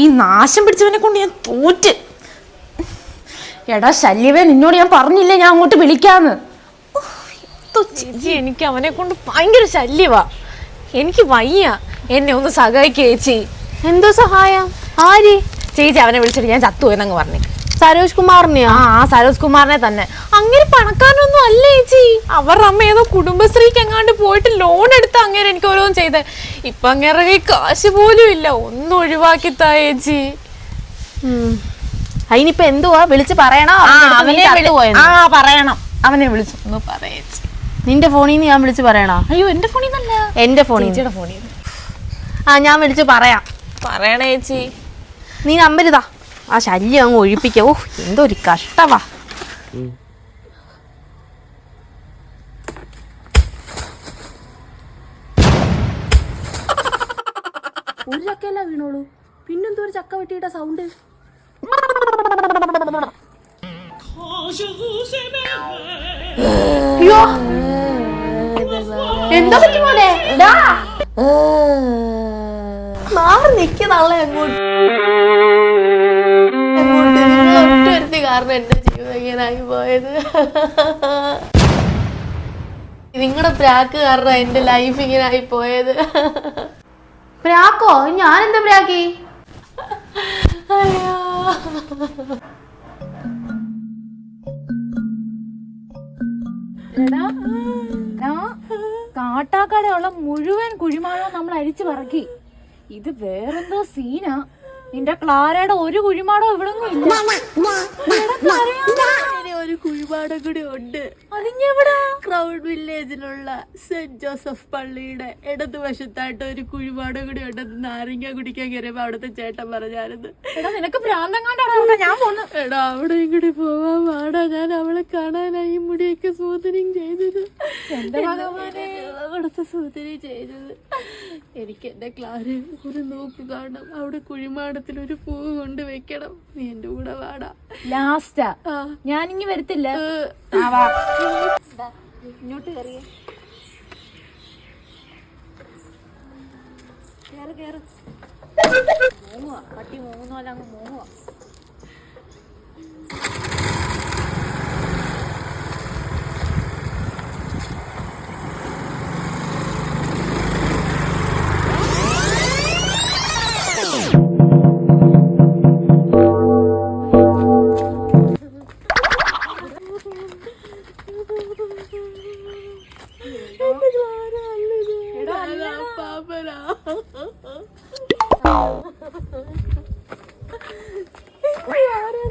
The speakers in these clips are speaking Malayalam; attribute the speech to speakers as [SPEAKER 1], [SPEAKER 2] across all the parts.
[SPEAKER 1] ഈ നാശം പിടിച്ചവനെ കൊണ്ട് ഞാൻ തോറ്റ്. എടാ ശല്യവേ നിന്നോട് ഞാൻ പറഞ്ഞില്ലേ ഞാൻ അങ്ങോട്ട് വിളിക്കാന്ന്? എനിക്ക് അവനെ കൊണ്ട് ഭയങ്കര ശല്യവാ. എനിക്ക് വയ്യ. എന്നെ ഒന്ന് സഹായിക്കേച്ചി
[SPEAKER 2] എന്തോ സഹായം? ആര്?
[SPEAKER 1] ചേച്ചി അവനെ വിളിച്ചിട്ട് ഞാൻ ചത്തുപോയെന്നങ്ങ് പറഞ്ഞു.
[SPEAKER 2] സരോജ് കുമാറിനെയോ?
[SPEAKER 1] ആ ആ സരോജ് കുമാറിനെ തന്നെ. അങ്ങനെ പണക്കാരനൊന്നും അല്ല ചേച്ചി. അവരുടെ അമ്മ ഏതോ കുടുംബശ്രീക്ക് എങ്ങാണ്ട് പോയിട്ട് ലോൺ എടുത്ത് അങ്ങനെ എനിക്ക് ഓരോന്നും ചെയ്തേ. ഇപ്പൊ അങ്ങനെ കൈ കാശ് പോലും ഇല്ല. ഒന്നും ഒഴിവാക്കി താ ചേച്ചി.
[SPEAKER 2] അതിനിപ്പോ എന്തുവാ? വിളിച്ച് പറയണോ?
[SPEAKER 1] ആ, പറയണം. അവനെ വിളിച്ചു ഒന്ന് പറയേച്ചി
[SPEAKER 2] നിന്റെ ഫോണിൽ നിന്ന് ഞാൻ വിളിച്ച് പറയണോ?
[SPEAKER 1] അയ്യോ എന്റെ ഫോണിൽ നിന്നല്ല.
[SPEAKER 2] എന്റെ ഫോണിൽ
[SPEAKER 1] ഫോണിൽ
[SPEAKER 2] ആ ഞാൻ വിളിച്ച് പറയാം.
[SPEAKER 1] പറയണേച്ചി
[SPEAKER 2] നീ നമ്പർ ഇതാ. ആ ശല്യം അങ്ങ് ഒഴിപ്പിക്ക ഓ എന്തൊരു കഷ്ടവാ ഒരു ചക്കയല്ല വീണോളൂ. പിന്നെന്തോ ഒരു ചക്ക വെട്ടിയിട്ട സൗണ്ട് അയ്യോ. എന്താ പറ്റി മോനെ. മാറി നിക്കുന്നള്ള അങ്ങോട്ട്. കാരണം എന്റെ ജീവിതം ഇങ്ങനായി പോയത്? നിങ്ങളുടെ പ്രാക്ക് കാരണം എന്റെ ലൈഫ് ഇങ്ങനായി പോയത്. പ്രാക്കോ? ഞാൻ എന്താ പ്രാക്കി? അയ്യോ.
[SPEAKER 3] കാട്ടാക്കടയുള്ള മുഴുവൻ കുഴിമാളോ നമ്മൾ അരിച്ചു പറക്കി. ഇത് വേറെന്തോ സീനാ നിന്റെ ക്ലാരയുടെ ഒരു കുഴിമാടോ
[SPEAKER 2] ഇനി ഒരു കുഴിപാടം കൂടി ഉണ്ട്.
[SPEAKER 3] അതിങ്ങെവിടാ
[SPEAKER 2] ക്രൗഡ് വില്ലേജിലുള്ള സെന്റ് ജോസഫ് പള്ളിയുടെ ഇടതുവശത്തായിട്ട് ഒരു കുഴിപാടം കൂടി ഉണ്ടെന്ന് നാരങ്ങ കുടിക്കാൻ കയറിയപ്പോ അവിടുത്തെ ചേട്ടൻ പറഞ്ഞായിരുന്നു.
[SPEAKER 3] എടാ നിനക്ക് ഭ്രാന്തങ്ങാണ്ടാണ് ഞാൻ പോന്നു.
[SPEAKER 2] എടാ അവിടെ കൂടി പോവാൻ പാടാ. ഞാൻ അവളെ കാണാനായി മുടിയൊക്കെ സൂതനം ചെയ്തത്. അവിടുത്തെ സൂതനം ചെയ്തത്. എനിക്ക് എന്റെ ക്ലാരി ഒരു നോക്ക് കാണണം. അവിടെ കുഴിമാടത്തിൽ ഒരു പൂവ് കൊണ്ട് വെക്കണം. നീ എന്റെ കൂടെ വാടാ.
[SPEAKER 3] ലാസ്റ്റാ ഞാനിങ്ങി വരത്തില്ല. ഇങ്ങോട്ട് കയറിയേ മൂങ്ങുവാ പട്ടി പോലെ അങ്ങ് മൂങ്ങുവാ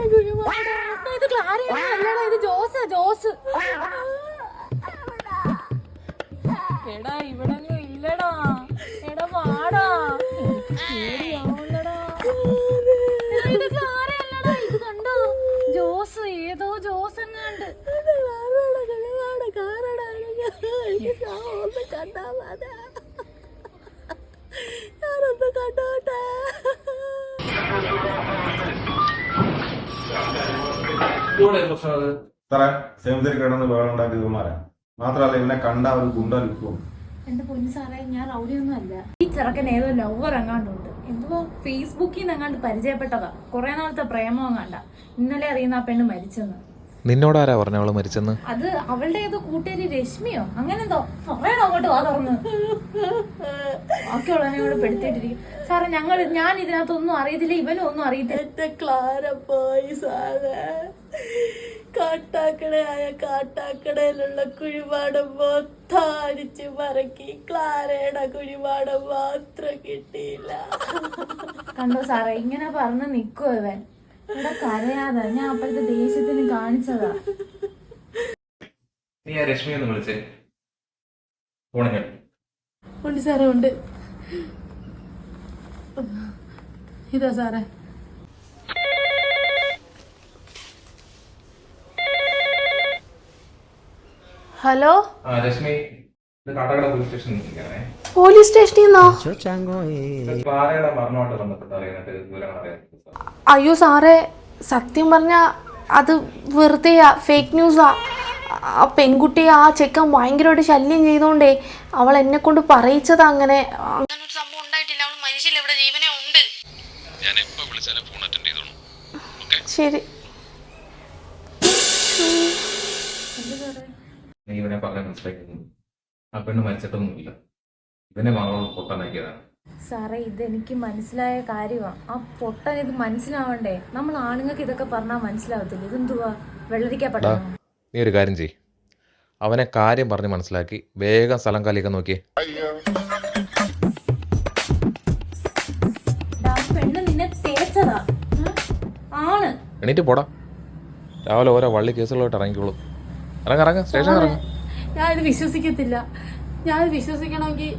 [SPEAKER 3] ഇത് ക്ലാരയൊന്നും അല്ലടാ ഇത് ജോസാ ജോസ് എടാ ഇല്ലടാ എടാ വാടാ ജോസ് ഏതോ ജോസ്
[SPEAKER 2] ഞാനൊന്ന് കണ്ടോട്ടെ?
[SPEAKER 4] സാറേ കിടന്ന് ഇവന്മാരാ. മാത്രമല്ല ഇവനെ കണ്ട ഒരു ഗുണ്ട ലുക്കും
[SPEAKER 3] എന്റെ പൊന്നു സാറേ ഞാൻ റൗഡിയൊന്നും അല്ല ഈ ചെറുക്കൻ ഏതോ ലവർ എങ്ങാണ്ടുണ്ട് എന്തോ ഫേസ്ബുക്കിൽ നിന്ന് എങ്ങാണ്ട് പരിചയപ്പെട്ടതാ. കുറെ നാളത്തെ പ്രേമം എങ്ങാണ്ട ഇന്നലെ അറിയുന്ന ആ പെണ്ണ് മരിച്ചെന്ന്.
[SPEAKER 5] നിന്നോടാരാ പറഞ്ഞ അവൾ മരിച്ചെന്ന്?
[SPEAKER 3] അത് അവളുടെ ഏതോ കൂട്ടുകാരി രശ്മിയോ? അങ്ങനെ എന്തോ പറയണോ അങ്ങോട്ട് വാ തുറന്ന്. ബാക്കിയുള്ളവനെ കൂടെ പെടുത്തിട്ടിരിക്കും സാറേ ഞങ്ങൾ ഞാൻ ഇതിനകത്തൊന്നും അറിയത്തില്ല ഇവനും ഒന്നും അറിയത്തില്ല.
[SPEAKER 2] ക്ലാര പോയി സാറേ. കാട്ടാക്കടയായ കാട്ടാക്കടയിലുള്ള കുഴിപാടം മൊത്തം മറക്കി. പറക്കി ക്ലാരയുടെ കുഴിപാടം മാത്രം കിട്ടിയില്ല.
[SPEAKER 3] കണ്ടോ സാറേ ഇങ്ങനെ പറഞ്ഞ് നിക്കോ ഇവൻ. ഇവിടെ കരയാതെ. ഞാൻ അപ്പോഴത്തെ ദേഷ്യത്തിന് കാണിച്ചതാ.
[SPEAKER 5] നീ ആ രശ്മി ഒന്ന് വിളിച്ചേ. ഫോണിൽ
[SPEAKER 2] ഉണ്ട് സാറേ ഉണ്ട്. ഇതാ സാറേ. ഹലോ?
[SPEAKER 5] ആ രശ്മി കാട്ടാക്കട പോലീസ് സ്റ്റേഷനിൽ
[SPEAKER 2] പോലീസ് സ്റ്റേഷനിൽ നിന്നോ?
[SPEAKER 5] ക്ലാരയുടെ മരണമായിട്ട് ബന്ധപ്പെട്ട് അറിയാനായിട്ട് വിവരങ്ങൾ അറിയാൻ
[SPEAKER 2] അയ്യോ സാറേ സത്യം പറഞ്ഞ അത് വെറുതെ ഫേക്ക് ന്യൂസാ ആ. പെൺകുട്ടിയെ ആ ചെക്കൻ ഭയങ്കരമായിട്ട് ശല്യം ചെയ്തോണ്ടേ അവൾ എന്നെ കൊണ്ട് പറയിച്ചത് അങ്ങനെ.
[SPEAKER 6] ഞാൻ എപ്പോൾ വിളിച്ചാലും ഫോൺ അറ്റൻഡ് ചെയ്തോളൂ.
[SPEAKER 2] ശരി.
[SPEAKER 5] നീ ഇവനെ പറഞ്ഞ മനസ്സിലാക്കുന്നു ആ പെണ്ണ് മരിച്ചിട്ടൊന്നുമില്ല. ഇവനെ മകളോട് പൊട്ടനാക്കിയതാണ്
[SPEAKER 3] സാറേ ഇതെനിക്ക് മനസ്സിലായ കാര്യമാണ് ആ പൊട്ടൻ ഇത് മനസ്സിലാവണ്ടേ? നമ്മൾ ആണുങ്ങൾക്ക് ഇതൊക്കെ പറഞ്ഞാൽ മനസ്സിലാവത്തില്ല? ഇതെന്തുവാ? വെള്ളരിക്കപ്പെട്ട
[SPEAKER 6] നീ ഒരു കാര്യം ചെയ് അവനെ കാര്യം പറഞ്ഞ് മനസ്സിലാക്കി. വേഗം സ്ഥലം കാലിയൊക്കെ നോക്കിയേ.
[SPEAKER 3] പെണ്ണ് നിന്നെ തേച്ചതാ? ആണ്.
[SPEAKER 6] എണീറ്റ് പോടാ. രാവിലെ ഓരോ വള്ളി കേസുകളായിട്ട് ഇറങ്ങിക്കോളൂ.
[SPEAKER 2] ഞാനിത് വിശ്വസിക്കത്തില്ല. ഞാൻ വിശ്വസിക്കണമെങ്കിൽ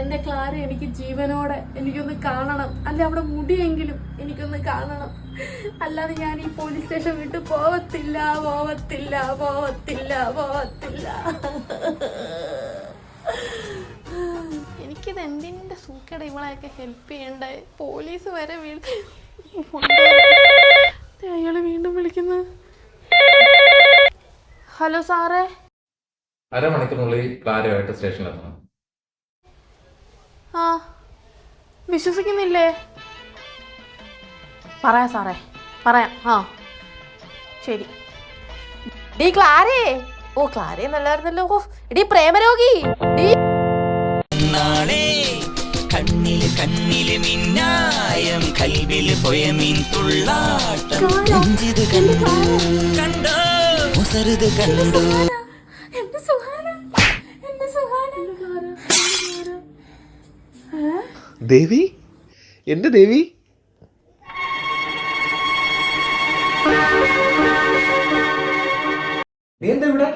[SPEAKER 2] എന്റെ ക്ലാര എനിക്ക് ജീവനോടെ എനിക്കൊന്ന് കാണണം. അല്ല അവിടെ മുടിയെങ്കിലും എനിക്കൊന്ന് കാണണം. അല്ലാതെ ഞാൻ ഈ പോലീസ് സ്റ്റേഷൻ വിട്ട് പോവത്തില്ല പോവത്തില്ല പോവത്തില്ല പോവത്തില്ല. എനിക്കിത് എന്തിന്റെ സൂക്കട ഇവളെയൊക്കെ ഹെൽപ്പ് ചെയ്യണ്ടേ? പോലീസ് വരെ വീട് അയാൾ വീണ്ടും വിളിക്കുന്നത് ഹലോ സാറേ.
[SPEAKER 5] അരമണിക്കൂറിനുള്ളിൽ ക്ലാരമായിട്ട് സ്റ്റേഷനിലെത്തണം.
[SPEAKER 2] ആ വിശ്വസിക്കുന്നില്ലേ? പറയാം സാറേ പറയാം. ആ ശരി. ഡീ ക്ലാരേ. ഓ ക്ലാരേ നല്ലായിരുന്നല്ലോ. ഓ ഡി പ്രേമരോഗി. ഡീ
[SPEAKER 7] നാളെ കണ്ണിൽ കണ്ണിൽ മിന്നായം കൽവിൽ പൊയമീൻ തുള്ളാട്ടം. കണ്ടോ കണ്ടു? കണ്ടോ? മുസരുത് കണ്ടു
[SPEAKER 6] ദേവി? എന്റെ ദേവി?
[SPEAKER 5] നീ എന്താ ഇവിടെ?